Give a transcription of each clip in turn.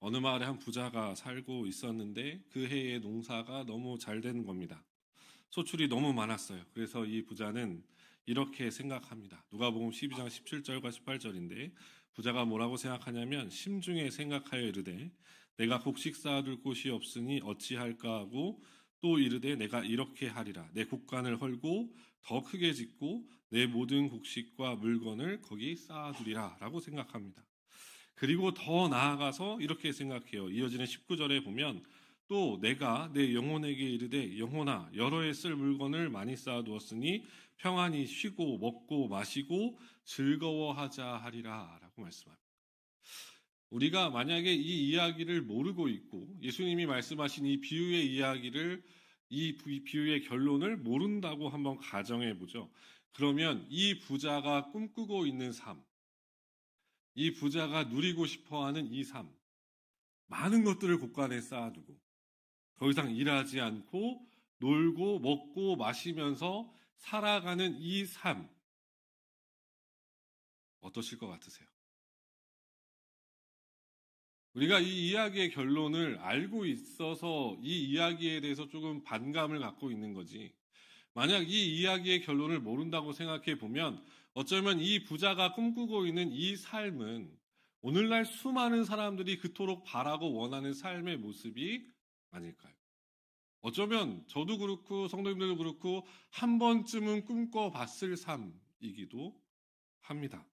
어느 마을에 한 부자가 살고 있었는데 그 해의 농사가 너무 잘 되는 겁니다. 소출이 너무 많았어요. 그래서 이 부자는 이렇게 생각합니다. 누가복음 12장 17절과 18절인데 부자가 뭐라고 생각하냐면 심중에 생각하여 이르되 내가 곡식 쌓아둘 곳이 없으니 어찌할까 하고 또 이르되 내가 이렇게 하리라 내 곡간을 헐고 더 크게 짓고 내 모든 곡식과 물건을 거기 쌓아두리라 라고 생각합니다. 그리고 더 나아가서 이렇게 생각해요. 이어지는 19절에 보면 또 내가 내 영혼에게 이르되 영혼아 여러 해 쓸 물건을 많이 쌓아 두었으니 평안히 쉬고 먹고 마시고 즐거워하자 하리라 라고 말씀합니다. 우리가 만약에 이 이야기를 모르고 있고 예수님이 말씀하신 이 비유의 이야기를 이 비유의 결론을 모른다고 한번 가정해 보죠. 그러면 이 부자가 꿈꾸고 있는 삶, 이 부자가 누리고 싶어 하는 이 삶, 많은 것들을 곳간에 쌓아두고 더 이상 일하지 않고 놀고 먹고 마시면서 살아가는 이 삶, 어떠실 것 같으세요? 우리가 이 이야기의 결론을 알고 있어서 이 이야기에 대해서 조금 반감을 갖고 있는 거지. 만약 이 이야기의 결론을 모른다고 생각해 보면 어쩌면 이 부자가 꿈꾸고 있는 이 삶은 오늘날 수많은 사람들이 그토록 바라고 원하는 삶의 모습이 아닐까요? 어쩌면 저도 그렇고 성도님들도 그렇고 한 번쯤은 꿈꿔봤을 삶이기도 합니다.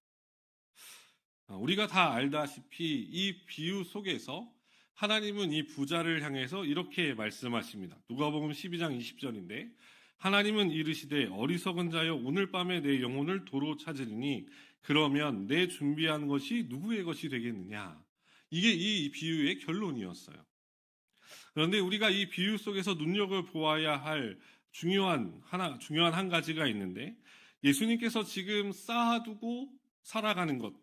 아, 우리가 다 알다시피 이 비유 속에서 하나님은 이 부자를 향해서 이렇게 말씀하십니다. 누가복음 12장 20절인데 하나님은 이르시되 어리석은 자여 오늘 밤에 내 영혼을 도로 찾으리니 그러면 내 준비한 것이 누구의 것이 되겠느냐. 이게 이 비유의 결론이었어요. 그런데 우리가 이 비유 속에서 눈여겨 보아야 할 중요한 하나 중요한 한 가지가 있는데 예수님께서 지금 쌓아두고 살아가는 것,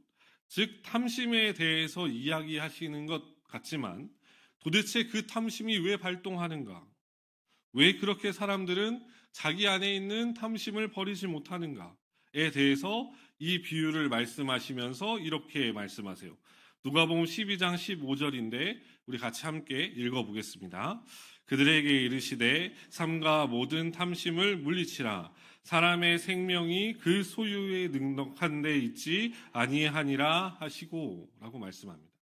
즉 탐심에 대해서 이야기하시는 것 같지만 도대체 그 탐심이 왜 발동하는가? 왜 그렇게 사람들은 자기 안에 있는 탐심을 버리지 못하는가에 대해서 이 비유를 말씀하시면서 이렇게 말씀하세요. 누가복음 12장 15절인데 우리 같이 함께 읽어보겠습니다. 그들에게 이르시되 삼가 모든 탐심을 물리치라 사람의 생명이 그 소유에 능력한 데 있지 아니하니라 하시고라고 말씀합니다.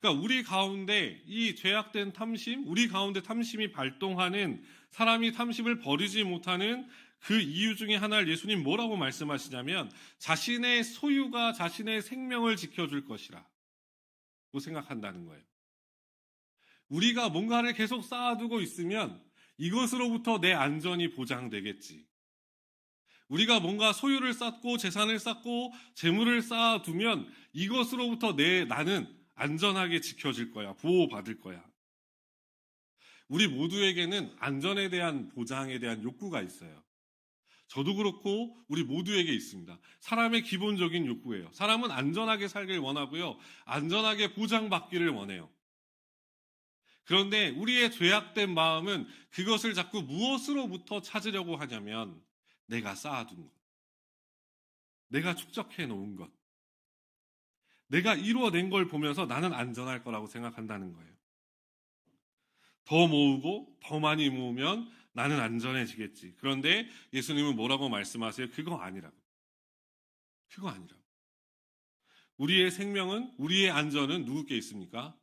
그러니까 우리 가운데 이 죄악된 탐심, 우리 가운데 탐심이 발동하는 사람이 탐심을 버리지 못하는 그 이유 중에 하나를 예수님 뭐라고 말씀하시냐면 자신의 소유가 자신의 생명을 지켜줄 것이라 고 생각한다는 거예요. 우리가 뭔가를 계속 쌓아두고 있으면 이것으로부터 내 안전이 보장되겠지. 우리가 뭔가 소유를 쌓고 재산을 쌓고 재물을 쌓아두면 이것으로부터 내 나는 안전하게 지켜질 거야. 보호받을 거야. 우리 모두에게는 안전에 대한 보장에 대한 욕구가 있어요. 저도 그렇고 우리 모두에게 있습니다. 사람의 기본적인 욕구예요. 사람은 안전하게 살길 원하고요. 안전하게 보장받기를 원해요. 그런데 우리의 죄악된 마음은 그것을 자꾸 무엇으로부터 찾으려고 하냐면 내가 쌓아둔 것. 내가 축적해 놓은 것. 내가 이루어낸 걸 보면서 나는 안전할 거라고 생각한다는 거예요. 더 모으고 더 많이 모으면 나는 안전해지겠지. 그런데 예수님은 뭐라고 말씀하세요? 그거 아니라고. 그거 아니라고. 우리의 생명은, 우리의 안전은 누구께 있습니까?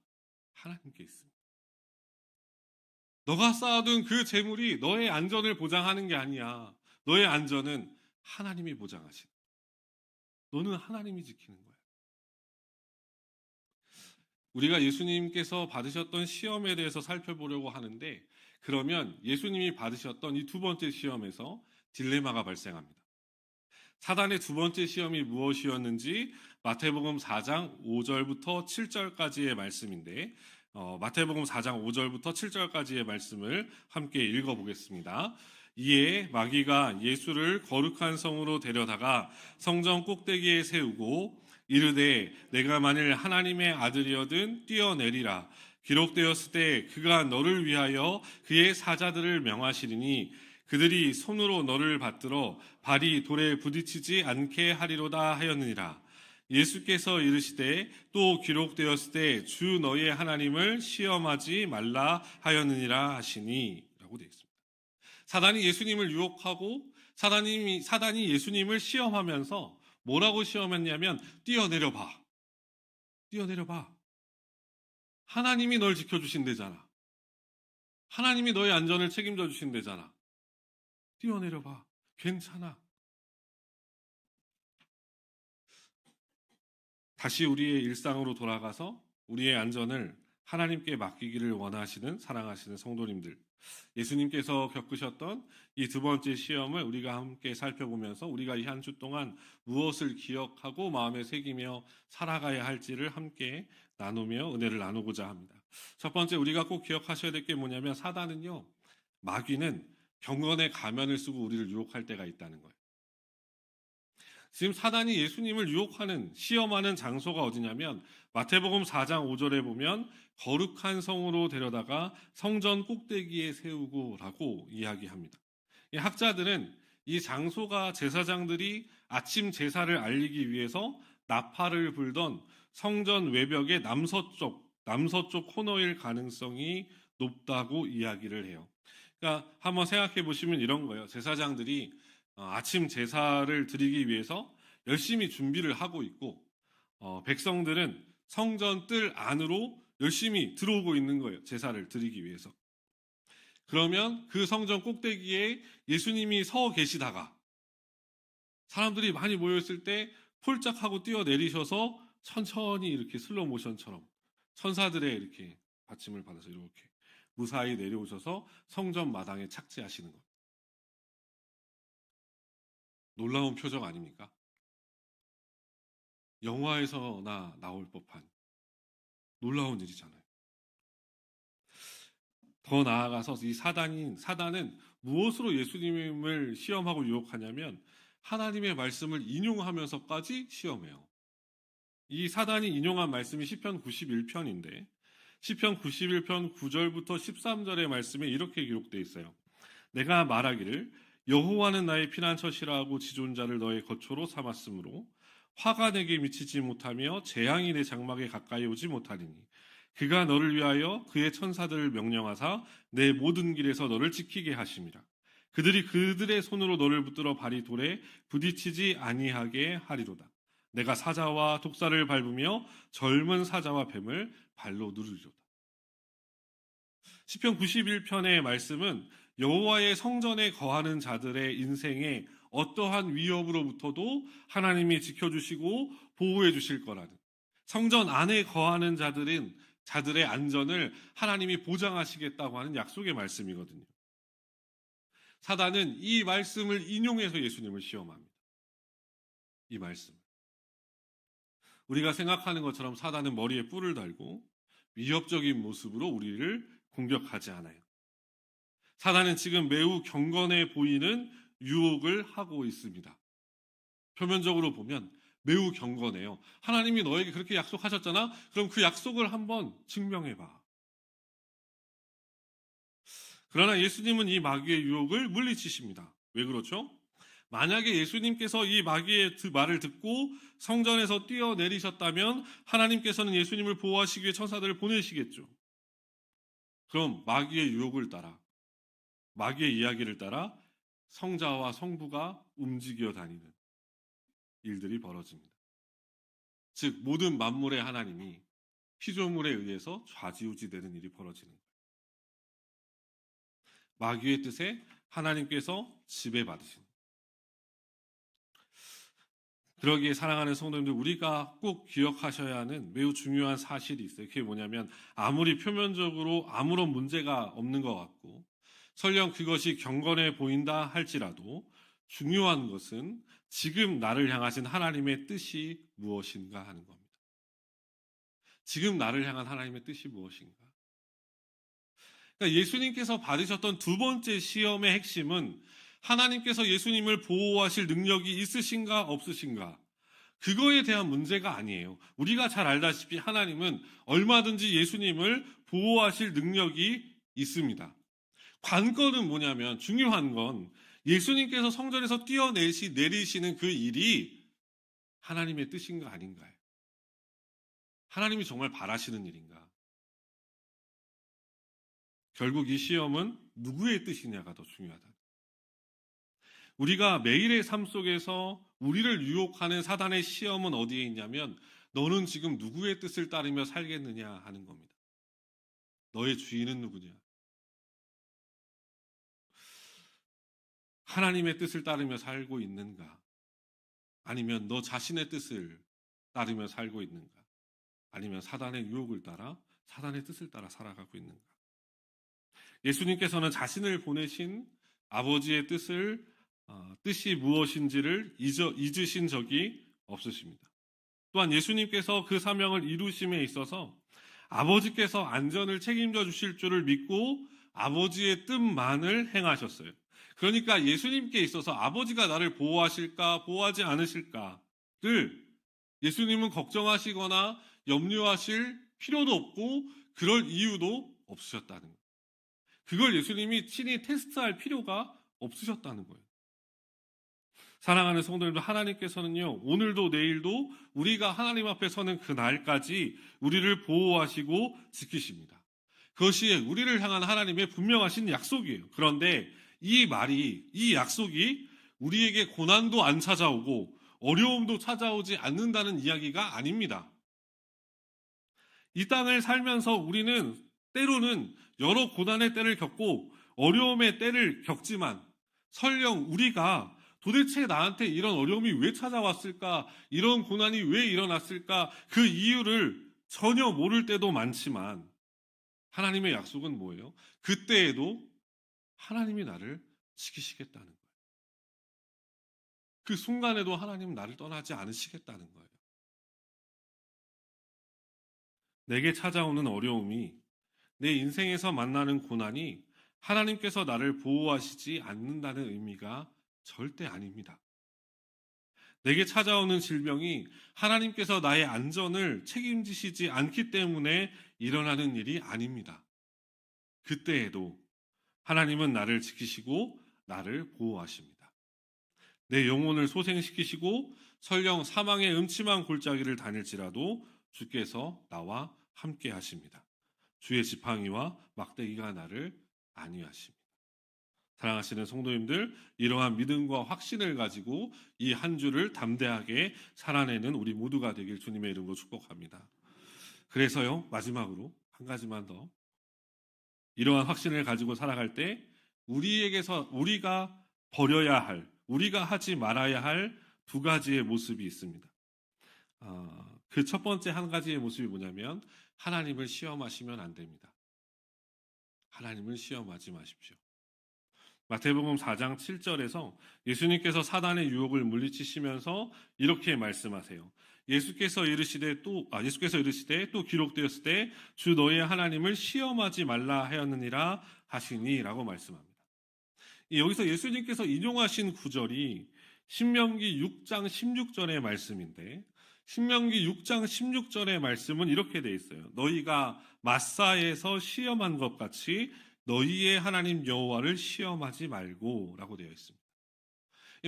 하나님께 있습니다. 너가 쌓아둔 그 재물이 너의 안전을 보장하는 게 아니야. 너의 안전은 하나님이 보장하신. 너는 하나님이 지키는 거야. 우리가 예수님께서 받으셨던 시험에 대해서 살펴보려고 하는데 그러면 예수님이 받으셨던 이 두 번째 시험에서 딜레마가 발생합니다. 사단의 두 번째 시험이 무엇이었는지 마태복음 4장 5절부터 7절까지의 말씀인데 어, 마태복음 4장 5절부터 7절까지의 말씀을 함께 읽어보겠습니다. 이에 마귀가 예수를 거룩한 성으로 데려다가 성전 꼭대기에 세우고 이르되 내가 만일 하나님의 아들이어든 뛰어내리라 기록되었을 때 그가 너를 위하여 그의 사자들을 명하시리니 그들이 손으로 너를 받들어 발이 돌에 부딪히지 않게 하리로다 하였느니라 예수께서 이르시되 또 기록되었을 때 주 너의 하나님을 시험하지 말라 하였느니라 하시니라고 되어 있습니다. 사단이 예수님을 유혹하고 사단이 사단이 예수님을 시험하면서 뭐라고 시험했냐면 뛰어내려 봐. 뛰어내려 봐. 하나님이 널 지켜 주신대잖아. 하나님이 너의 안전을 책임져 주신대잖아. 뛰어내려 봐. 괜찮아. 다시 우리의 일상으로 돌아가서 우리의 안전을 하나님께 맡기기를 원하시는 사랑하시는 성도님들. 예수님께서 겪으셨던 이 두 번째 시험을 우리가 함께 살펴보면서 우리가 이 한 주 동안 무엇을 기억하고 마음에 새기며 살아가야 할지를 함께 나누며 은혜를 나누고자 합니다. 첫 번째 우리가 꼭 기억하셔야 될 게 뭐냐면 사단은요, 마귀는 경건의 가면을 쓰고 우리를 유혹할 때가 있다는 거예요. 지금 사단이 예수님을 유혹하는 시험하는 장소가 어디냐면 마태복음 4장 5절에 보면 거룩한 성으로 데려다가 성전 꼭대기에 세우고라고 이야기합니다. 이 학자들은 이 장소가 제사장들이 아침 제사를 알리기 위해서 나팔을 불던 성전 외벽의 남서쪽 남서쪽 코너일 가능성이 높다고 이야기를 해요. 그러니까 한번 생각해 보시면 이런 거예요. 제사장들이 어, 아침 제사를 드리기 위해서 열심히 준비를 하고 있고 어, 백성들은 성전 뜰 안으로 열심히 들어오고 있는 거예요. 제사를 드리기 위해서. 그러면 그 성전 꼭대기에 예수님이 서 계시다가 사람들이 많이 모였을 때 폴짝하고 뛰어내리셔서 천천히 이렇게 슬로우 모션처럼 천사들의 이렇게 받침을 받아서 이렇게 무사히 내려오셔서 성전 마당에 착지하시는 것. 놀라운 표정 아닙니까? 영화에서나 나올 법한 놀라운 일이잖아요. 더 나아가서 이 사단인 사단은 무엇으로 예수님을 시험하고 유혹하냐면 하나님의 말씀을 인용하면서까지 시험해요. 이 사단이 인용한 말씀이 시편 91편인데 시편 91편 9절부터 13절의 말씀에 이렇게 기록되어 있어요. 내가 말하기를 여호와는 나의 피난처시라고 지존자를 너의 거처로 삼았으므로 화가 내게 미치지 못하며 재앙이 내 장막에 가까이 오지 못하리니 그가 너를 위하여 그의 천사들을 명령하사 내 모든 길에서 너를 지키게 하심이라 그들이 그들의 손으로 너를 붙들어 발이 돌에 부딪히지 아니하게 하리로다. 내가 사자와 독사를 밟으며 젊은 사자와 뱀을 발로 누르리로다. 시편 91편의 말씀은 여호와의 성전에 거하는 자들의 인생에 어떠한 위협으로부터도 하나님이 지켜주시고 보호해 주실 거라는 성전 안에 거하는 자들은 자들의 안전을 하나님이 보장하시겠다고 하는 약속의 말씀이거든요. 사단은 이 말씀을 인용해서 예수님을 시험합니다. 이 말씀. 우리가 생각하는 것처럼 사단은 머리에 뿔을 달고 위협적인 모습으로 우리를 공격하지 않아요. 사단은 지금 매우 경건해 보이는 유혹을 하고 있습니다. 표면적으로 보면 매우 경건해요. 하나님이 너에게 그렇게 약속하셨잖아? 그럼 그 약속을 한번 증명해봐. 그러나 예수님은 이 마귀의 유혹을 물리치십니다. 왜 그렇죠? 만약에 예수님께서 이 마귀의 말을 듣고 성전에서 뛰어내리셨다면 하나님께서는 예수님을 보호하시기 위해 천사들을 보내시겠죠. 그럼 마귀의 유혹을 따라, 마귀의 이야기를 따라 성자와 성부가 움직여 다니는 일들이 벌어집니다. 즉 모든 만물의 하나님이 피조물에 의해서 좌지우지되는 일이 벌어지는 거예요. 마귀의 뜻에 하나님께서 거예요. 그러기에 사랑하는 성도님들 우리가 꼭 기억하셔야 하는 매우 중요한 사실이 있어요. 그게 뭐냐면 아무리 표면적으로 아무런 문제가 없는 것 같고 설령 그것이 경건해 보인다 할지라도 중요한 것은 지금 나를 향하신 하나님의 뜻이 무엇인가 하는 겁니다. 지금 나를 향한 하나님의 뜻이 무엇인가? 그러니까 예수님께서 받으셨던 두 번째 시험의 핵심은 하나님께서 예수님을 보호하실 능력이 있으신가 없으신가? 그거에 대한 문제가 아니에요. 우리가 잘 알다시피 하나님은 얼마든지 예수님을 보호하실 능력이 있습니다. 관건은 뭐냐면 중요한 건 예수님께서 성전에서 뛰어내시 내리시는 그 일이 하나님의 뜻인가 아닌가요? 하나님이 정말 바라시는 일인가? 결국 이 시험은 누구의 뜻이냐가 더 중요하다. 우리가 매일의 삶 속에서 우리를 유혹하는 사단의 시험은 어디에 있냐면 너는 지금 누구의 뜻을 따르며 살겠느냐 하는 겁니다. 너의 주인은 누구냐? 하나님의 뜻을 따르며 살고 있는가? 아니면 너 자신의 뜻을 따르며 살고 있는가? 아니면 사단의 유혹을 따라 사단의 뜻을 따라 살아가고 있는가? 예수님께서는 자신을 보내신 아버지의 뜻을 어, 뜻이 무엇인지를 잊어, 잊으신 적이 없으십니다. 또한 예수님께서 그 사명을 이루심에 있어서 아버지께서 안전을 책임져 주실 줄을 믿고 아버지의 뜻만을 행하셨어요. 그러니까 예수님께 있어서 아버지가 나를 보호하실까, 보호하지 않으실까를 예수님은 걱정하시거나 염려하실 필요도 없고 그럴 이유도 없으셨다는 거예요. 그걸 예수님이 친히 테스트할 필요가 없으셨다는 거예요. 사랑하는 성도님들, 하나님께서는요, 오늘도 내일도 우리가 하나님 앞에 서는 그 날까지 우리를 보호하시고 지키십니다. 그것이 우리를 향한 하나님의 분명하신 약속이에요. 그런데 이 말이, 이 약속이 우리에게 고난도 안 찾아오고 어려움도 찾아오지 않는다는 이야기가 아닙니다. 이 땅을 살면서 우리는 때로는 여러 고난의 때를 겪고 어려움의 때를 겪지만 설령 우리가 도대체 나한테 이런 어려움이 왜 찾아왔을까? 이런 고난이 왜 일어났을까? 그 이유를 전혀 모를 때도 많지만 하나님의 약속은 뭐예요? 그때에도 하나님이 나를 지키시겠다는 거예요. 그 순간에도 하나님 나를 떠나지 않으시겠다는 거예요. 내게 찾아오는 어려움이 내 인생에서 만나는 고난이 하나님께서 나를 보호하시지 않는다는 의미가 절대 아닙니다. 내게 찾아오는 질병이 하나님께서 나의 안전을 책임지시지 않기 때문에 일어나는 일이 아닙니다. 그때에도 하나님은 나를 지키시고 나를 보호하십니다. 내 영혼을 소생시키시고 설령 사망의 음침한 골짜기를 다닐지라도 주께서 나와 함께 하십니다. 주의 지팡이와 막대기가 나를 안위하십니다. 사랑하시는 성도님들, 이러한 믿음과 확신을 가지고 이 한 주를 담대하게 살아내는 우리 모두가 되길 주님의 이름으로 축복합니다. 그래서요, 마지막으로 한 가지만 더. 이러한 확신을 가지고 살아갈 때 우리에게서 우리가 버려야 할, 우리가 하지 말아야 할 두 가지의 모습이 있습니다. 어, 그첫 번째 한 가지의 모습이 뭐냐면 하나님을 시험하시면 안 됩니다. 하나님을 시험하지 마십시오. 마태복음 4장 7절에서 예수님께서 사단의 유혹을 물리치시면서 이렇게 말씀하세요. 예수께서 이르시되 또 아, 예수께서 이르시되 또 기록되었을 때 주 너의 하나님을 시험하지 말라 하였느니라 하시니라고 말씀합니다. 여기서 예수님께서 인용하신 구절이 신명기 6장 16절의 말씀인데 신명기 6장 16절의 말씀은 이렇게 돼 있어요. 너희가 마사에서 시험한 것 같이 너희의 하나님 여호와를 시험하지 말고라고 되어 있습니다.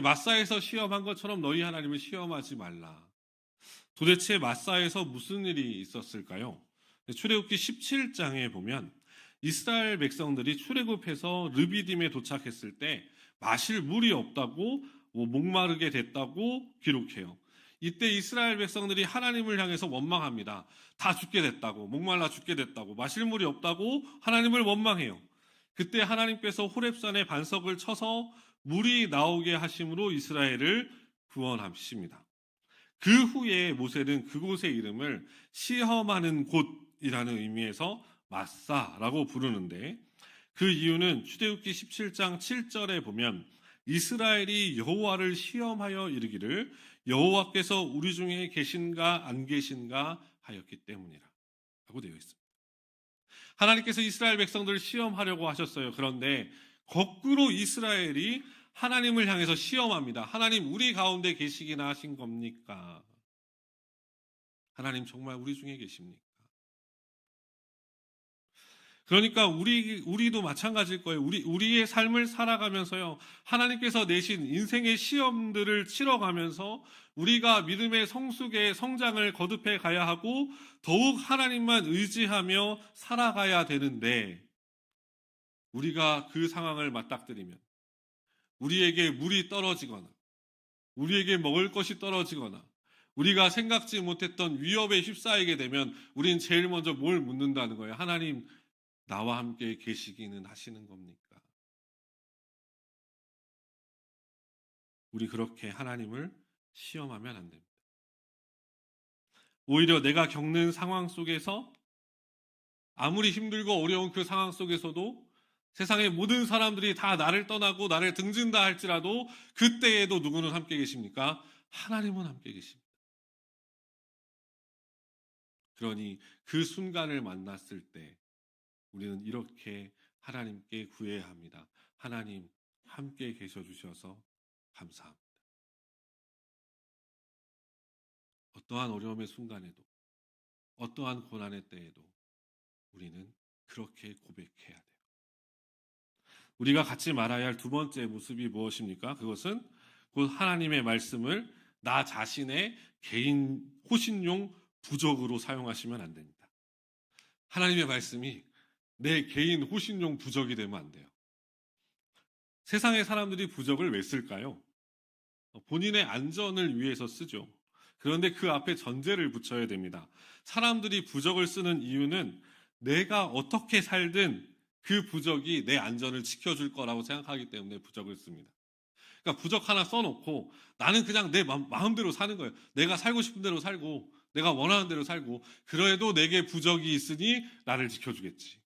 마사에서 시험한 것처럼 너희 하나님을 시험하지 말라. 도대체 마사에서 무슨 일이 있었을까요? 출애굽기 17장에 보면 이스라엘 백성들이 출애굽해서 르비딤에 도착했을 때 마실 물이 없다고 뭐 목마르게 됐다고 기록해요. 이때 이스라엘 백성들이 하나님을 향해서 원망합니다. 다 죽게 됐다고, 목말라 죽게 됐다고, 마실 물이 없다고 하나님을 원망해요. 그때 하나님께서 호렙산에 반석을 쳐서 물이 나오게 하심으로 이스라엘을 구원하십니다. 그 후에 모세는 그곳의 이름을 시험하는 곳이라는 의미에서 마사라고 부르는데 그 이유는 출애굽기 17장 7절에 보면 이스라엘이 여호와를 시험하여 이르기를 여호와께서 우리 중에 계신가 안 계신가 하였기 때문이라고 되어 있습니다. 하나님께서 이스라엘 백성들을 시험하려고 하셨어요. 그런데 거꾸로 이스라엘이 하나님을 향해서 시험합니다. 하나님 우리 가운데 계시기나 하신 겁니까? 하나님 정말 우리 중에 계십니까? 그러니까 우리 우리도 마찬가지일 거예요. 우리 우리의 삶을 살아가면서요. 하나님께서 내신 인생의 시험들을 치러 가면서 우리가 믿음의 성숙의 성장을 거듭해 가야 하고 더욱 하나님만 의지하며 살아가야 되는데 우리가 그 상황을 맞닥뜨리면 우리에게 물이 떨어지거나 우리에게 먹을 것이 떨어지거나 우리가 생각지 못했던 위협에 휩싸이게 되면 우린 제일 먼저 뭘 묻는다는 거예요. 하나님 나와 함께 계시기는 하시는 겁니까? 우리 그렇게 하나님을 시험하면 안 됩니다. 오히려 내가 겪는 상황 속에서 아무리 힘들고 어려운 그 상황 속에서도 세상의 모든 사람들이 다 나를 떠나고 나를 등진다 할지라도 그때에도 누구는 함께 계십니까? 하나님은 함께 계십니다. 그러니 그 순간을 만났을 때 우리는 이렇게 하나님께 구해야 합니다. 하나님 함께 계셔 주셔서 감사합니다. 어떠한 어려움의 순간에도 어떠한 고난의 때에도 우리는 그렇게 고백해야 돼요. 우리가 갖지 말아야 할 두 번째 모습이 무엇입니까? 그것은 곧 하나님의 말씀을 나 자신의 개인 호신용 부적으로 사용하시면 안 됩니다. 하나님의 말씀이 내 개인 호신용 부적이 되면 안 돼요. 세상의 사람들이 부적을 왜 쓸까요? 본인의 안전을 위해서 쓰죠. 그런데 그 앞에 전제를 붙여야 됩니다. 사람들이 부적을 쓰는 이유는 내가 어떻게 살든 그 부적이 내 안전을 지켜줄 거라고 생각하기 때문에 부적을 씁니다. 그러니까 부적 하나 써놓고 나는 그냥 내 마음대로 사는 거예요. 내가 살고 싶은 대로 살고 내가 원하는 대로 살고 그래도 내게 부적이 있으니 나를 지켜주겠지.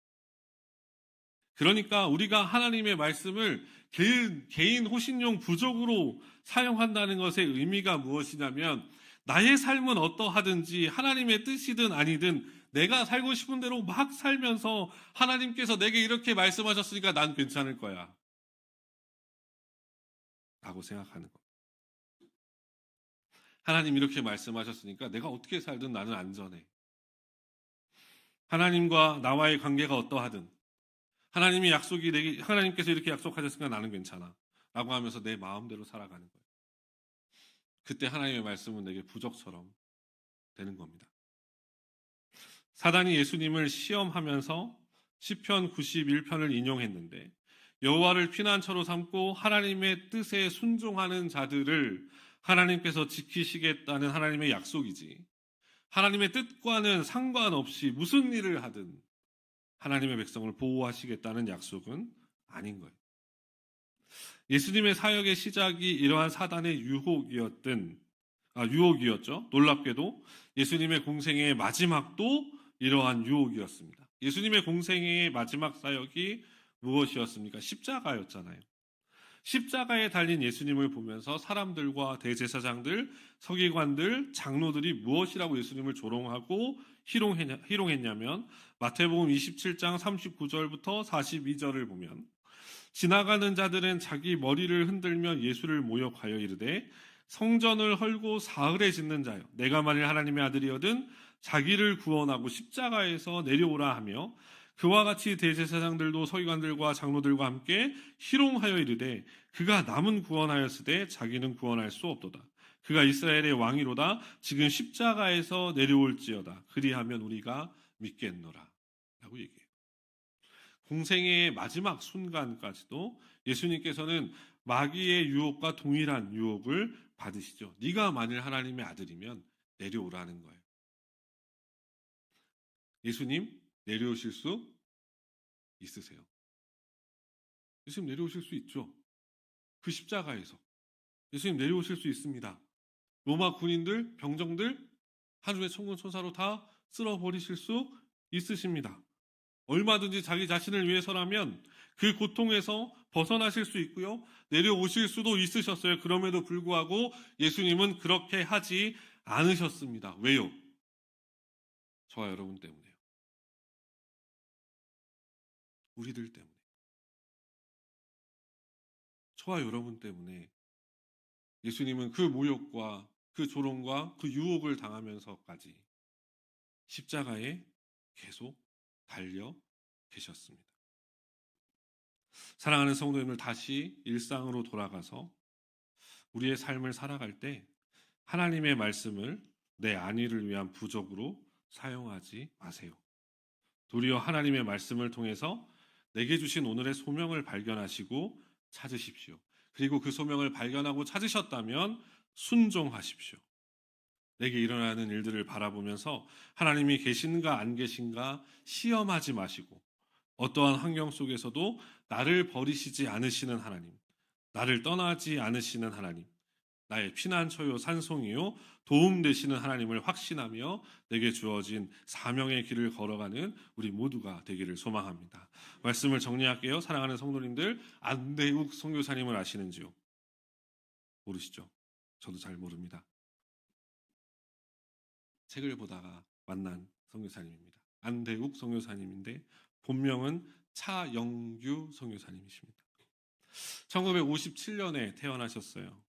그러니까 우리가 하나님의 말씀을 개인, 개인 호신용 부적으로 사용한다는 것의 의미가 무엇이냐면 나의 삶은 어떠하든지 하나님의 뜻이든 아니든 내가 살고 싶은 대로 막 살면서 하나님께서 내게 이렇게 말씀하셨으니까 난 괜찮을 거야. 라고 생각하는 것. 하나님 이렇게 말씀하셨으니까 내가 어떻게 살든 나는 안전해. 하나님과 나와의 관계가 어떠하든 하나님이 약속이 내게 하나님께서 이렇게 약속하셨으니까 나는 괜찮아. 라고 하면서 내 마음대로 살아가는 거예요. 그때 하나님의 말씀은 내게 부적처럼 되는 겁니다. 사단이 예수님을 시험하면서 시편 91편을 인용했는데 여호와를 피난처로 삼고 하나님의 뜻에 순종하는 자들을 하나님께서 지키시겠다는 하나님의 약속이지. 하나님의 뜻과는 상관없이 무슨 일을 하든 하나님의 백성을 보호하시겠다는 약속은 아닌 거예요. 예수님의 사역의 시작이 이러한 사단의 유혹이었던 아, 유혹이었죠. 놀랍게도 예수님의 공생의 마지막도 이러한 유혹이었습니다. 예수님의 공생의 마지막 사역이 무엇이었습니까? 십자가였잖아요. 십자가에 달린 예수님을 보면서 사람들과 대제사장들, 서기관들, 장로들이 무엇이라고 예수님을 조롱하고 희롱했냐, 희롱했냐면 마태복음 27장 39절부터 42절을 보면 지나가는 자들은 자기 머리를 흔들며 예수를 모욕하여 이르되 성전을 헐고 사흘에 짓는 자여 내가 만일 하나님의 아들이거든 자기를 구원하고 십자가에서 내려오라 하며 그와 같이 대제사장들도 서기관들과 장로들과 함께 희롱하여 이르되 그가 남은 구원하였으되 자기는 구원할 수 없도다. 그가 이스라엘의 왕이로다. 지금 십자가에서 내려올지어다. 그리하면 우리가 믿겠노라. 라고 얘기해요. 공생의 마지막 순간까지도 예수님께서는 마귀의 유혹과 동일한 유혹을 받으시죠. 네가 만일 하나님의 아들이면 내려오라는 거예요. 예수님 내려오실 수 있으세요. 예수님 내려오실 수 있죠. 그 십자가에서 예수님 내려오실 수 있습니다. 로마 군인들, 병정들 한중의 천군 천사로 다 쓸어 버리실 수 있으십니다. 얼마든지 자기 자신을 위해서라면 그 고통에서 벗어나실 수 있고요. 내려오실 수도 있으셨어요. 그럼에도 불구하고 예수님은 그렇게 하지 않으셨습니다. 왜요? 저와 여러분 때문에. 우리들 때문에. 저와 여러분 때문에 예수님은 그 모욕과 그 조롱과 그 유혹을 당하면서까지 십자가에 계속 달려 계셨습니다. 사랑하는 성도님을 다시 일상으로 돌아가서 우리의 삶을 살아갈 때 하나님의 말씀을 내 안위를 위한 부적으로 사용하지 마세요. 도리어 하나님의 말씀을 통해서 내게 주신 오늘의 소명을 발견하시고 찾으십시오. 그리고 그 소명을 발견하고 찾으셨다면 순종하십시오. 내게 일어나는 일들을 바라보면서 하나님이 계신가 안 계신가 시험하지 마시고 어떠한 환경 속에서도 나를 버리시지 않으시는 하나님, 나를 떠나지 않으시는 하나님, 나의 피난처요 산송이요 도움 되시는 하나님을 확신하며 내게 주어진 사명의 길을 걸어가는 우리 모두가 되기를 소망합니다. 말씀을 정리할게요. 사랑하는 성도님들, 안대욱 선교사님을 아시는지요? 모르시죠? 저도 잘 모릅니다. 책을 보다가 만난 선교사님입니다. 안대욱 선교사님인데 본명은 차영규 선교사님이십니다. 1957년에 태어나셨어요.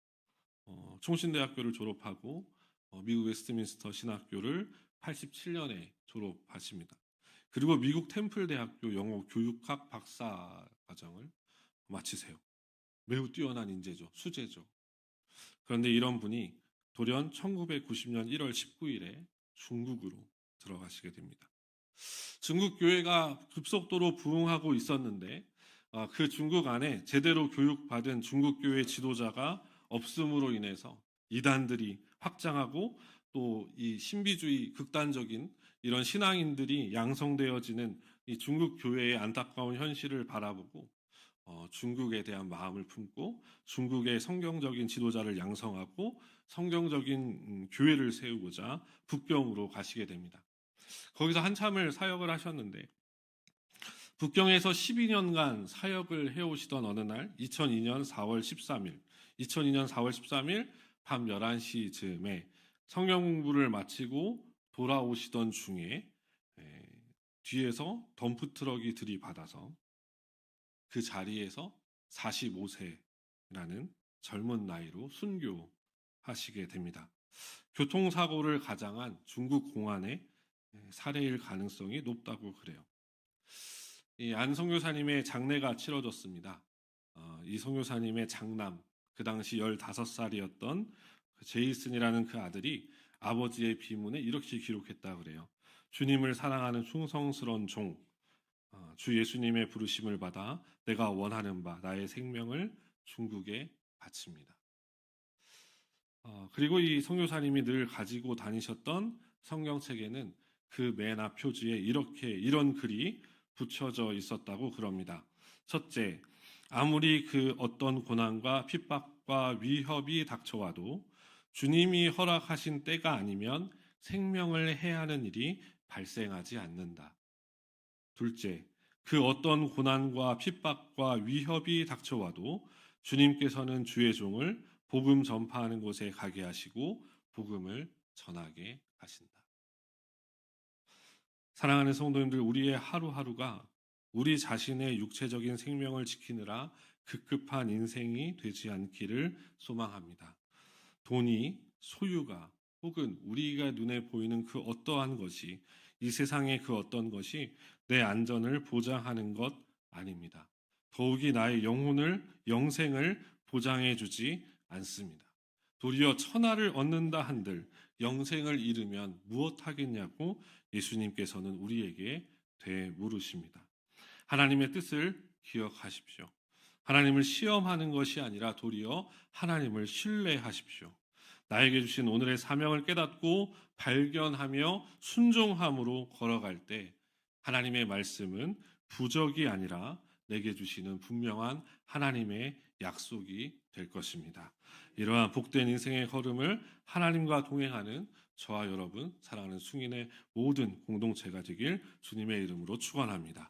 어, 총신대학교를 졸업하고 어, 미국 웨스트민스터 신학교를 87년에 졸업하십니다. 그리고 미국 템플 대학교 영어 교육학 박사 과정을 마치세요. 매우 뛰어난 인재죠. 수재죠. 그런데 이런 분이 돌연 1990년 1월 19일에 중국으로 들어가시게 됩니다. 중국 교회가 급속도로 부흥하고 있었는데 어, 그 중국 안에 제대로 교육받은 중국 교회 지도자가 없음으로 인해서 이단들이 확장하고 또 이 신비주의 극단적인 이런 신앙인들이 양성되어지는 이 중국 교회의 안타까운 현실을 바라보고 어, 중국에 대한 마음을 품고 중국의 성경적인 지도자를 양성하고 성경적인 음, 교회를 세우고자 북경으로 가시게 됩니다. 거기서 한참을 사역을 하셨는데 북경에서 12년간 사역을 해오시던 어느 날 2002년 4월 13일 2002년 4월 13일 밤 11시 즈음에 성경 공부를 마치고 돌아오시던 중에 에, 뒤에서 덤프 트럭이 들이받아서 그 자리에서 45세라는 젊은 나이로 순교하시게 됩니다. 교통사고를 가장한 중국 공안의 사례일 가능성이 높다고 그래요. 이 안성교사님의 장례가 치러졌습니다. 어, 이 성교사님의 장남, 그 당시 15살이었던 제이슨이라는 그 아들이 아버지의 비문에 이렇게 기록했다 그래요. 주님을 사랑하는 충성스러운 종, 어, 주 예수님의 부르심을 받아 내가 원하는 바 나의 생명을 중국에 바칩니다. 어, 그리고 이 성교사님이 늘 가지고 다니셨던 성경책에는 그 맨 앞 표지에 이렇게 이런 글이 붙여져 있었다고 그럽니다. 첫째, 아무리 그 어떤 고난과 핍박과 위협이 닥쳐와도 주님이 허락하신 때가 아니면 생명을 해하는 일이 발생하지 않는다. 둘째, 그 어떤 고난과 핍박과 위협이 닥쳐와도 주님께서는 주의 종을 복음 전파하는 곳에 가게 하시고 복음을 전하게 하신다. 사랑하는 성도님들, 우리의 하루하루가 우리 자신의 육체적인 생명을 지키느라 급급한 인생이 되지 않기를 소망합니다. 돈이, 소유가, 혹은 우리가 눈에 보이는 그 어떠한 것이 이 세상의 그 어떤 것이 내 안전을 보장하는 것 아닙니다. 더욱이 나의 영혼을, 영생을 보장해 주지 않습니다. 도리어 천하를 얻는다 한들 영생을 잃으면 무엇하겠냐고 예수님께서는 우리에게 되물으십니다. 하나님의 뜻을 기억하십시오. 하나님을 시험하는 것이 아니라 도리어 하나님을 신뢰하십시오. 나에게 주신 오늘의 사명을 깨닫고 발견하며 순종함으로 걸어갈 때 하나님의 말씀은 부적이 아니라 내게 주시는 분명한 하나님의 약속이 될 것입니다. 이러한 복된 인생의 걸음을 하나님과 동행하는 저와 여러분 사랑하는 승인의 모든 공동체가 되길 주님의 이름으로 축원합니다.